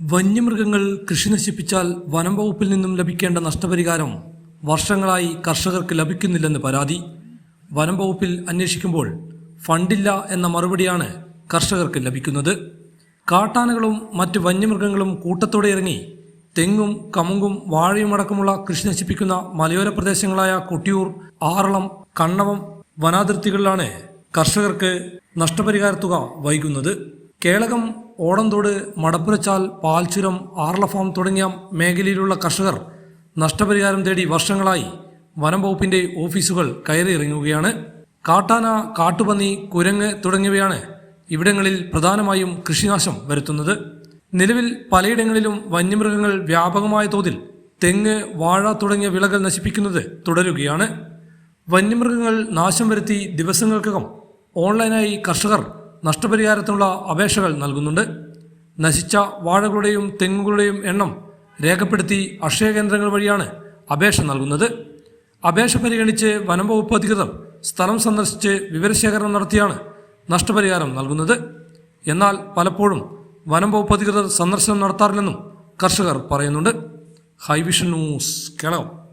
വന്യമൃഗങ്ങൾ കൃഷി നശിപ്പിച്ചാൽ വനം വകുപ്പിൽ നിന്നും ലഭിക്കേണ്ട നഷ്ടപരിഹാരം വർഷങ്ങളായി കർഷകർക്ക് ലഭിക്കുന്നില്ലെന്ന് പരാതി. വനം വകുപ്പിൽ അന്വേഷിക്കുമ്പോൾ ഫണ്ടില്ല എന്ന മറുപടിയാണ് കർഷകർക്ക് ലഭിക്കുന്നത്. കാട്ടാനകളും മറ്റ് വന്യമൃഗങ്ങളും കൂട്ടത്തോടെ ഇറങ്ങി തെങ്ങും കമുങ്കും വാഴയും അടക്കമുള്ള കൃഷി നശിപ്പിക്കുന്ന മലയോര പ്രദേശങ്ങളായ കൊട്ടിയൂർ ആറളം കണ്ണവം വനാതിർത്തികളിലാണ് കർഷകർക്ക് നഷ്ടപരിഹാര തുക വൈകുന്നത്. കേളകം ഓടന്തോട് മടപ്പുരച്ചാൽ പാൽച്ചുരം ആർല ഫാം തുടങ്ങിയ മേഖലയിലുള്ള കർഷകർ നഷ്ടപരിഹാരം തേടി വർഷങ്ങളായി വനം വകുപ്പിന്റെ ഓഫീസുകൾ കയറിയിറങ്ങുകയാണ്. കാട്ടാന കാട്ടുപന്നി കുരങ്ങ് തുടങ്ങിയവയാണ് ഇവിടങ്ങളിൽ പ്രധാനമായും കൃഷിനാശം വരുത്തുന്നത്. നിലവിൽ പലയിടങ്ങളിലും വന്യമൃഗങ്ങൾ വ്യാപകമായ തോതിൽ തെങ്ങ് വാഴ തുടങ്ങിയ വിളകൾ നശിപ്പിക്കുന്നത് തുടരുകയാണ്. വന്യമൃഗങ്ങൾ നാശം വരുത്തി ദിവസങ്ങൾക്കകം ഓൺലൈനായി കർഷകർ നഷ്ടപരിഹാരത്തിനുള്ള അപേക്ഷകൾ നൽകുന്നുണ്ട്. നശിച്ച വാഴകളുടെയും തെങ്ങുകളുടെയും എണ്ണം രേഖപ്പെടുത്തി അക്ഷയ കേന്ദ്രങ്ങൾ വഴിയാണ് അപേക്ഷ നൽകുന്നത്. അപേക്ഷ പരിഗണിച്ച് വനം വകുപ്പ് അധികൃതർ സ്ഥലം സന്ദർശിച്ച് വിവരശേഖരണം നടത്തിയാണ് നഷ്ടപരിഹാരം നൽകുന്നത്. എന്നാൽ പലപ്പോഴും വനം വകുപ്പ് അധികൃതർ സന്ദർശനം നടത്താറില്ലെന്നും കർഷകർ പറയുന്നുണ്ട്. Hivision news Kelakam.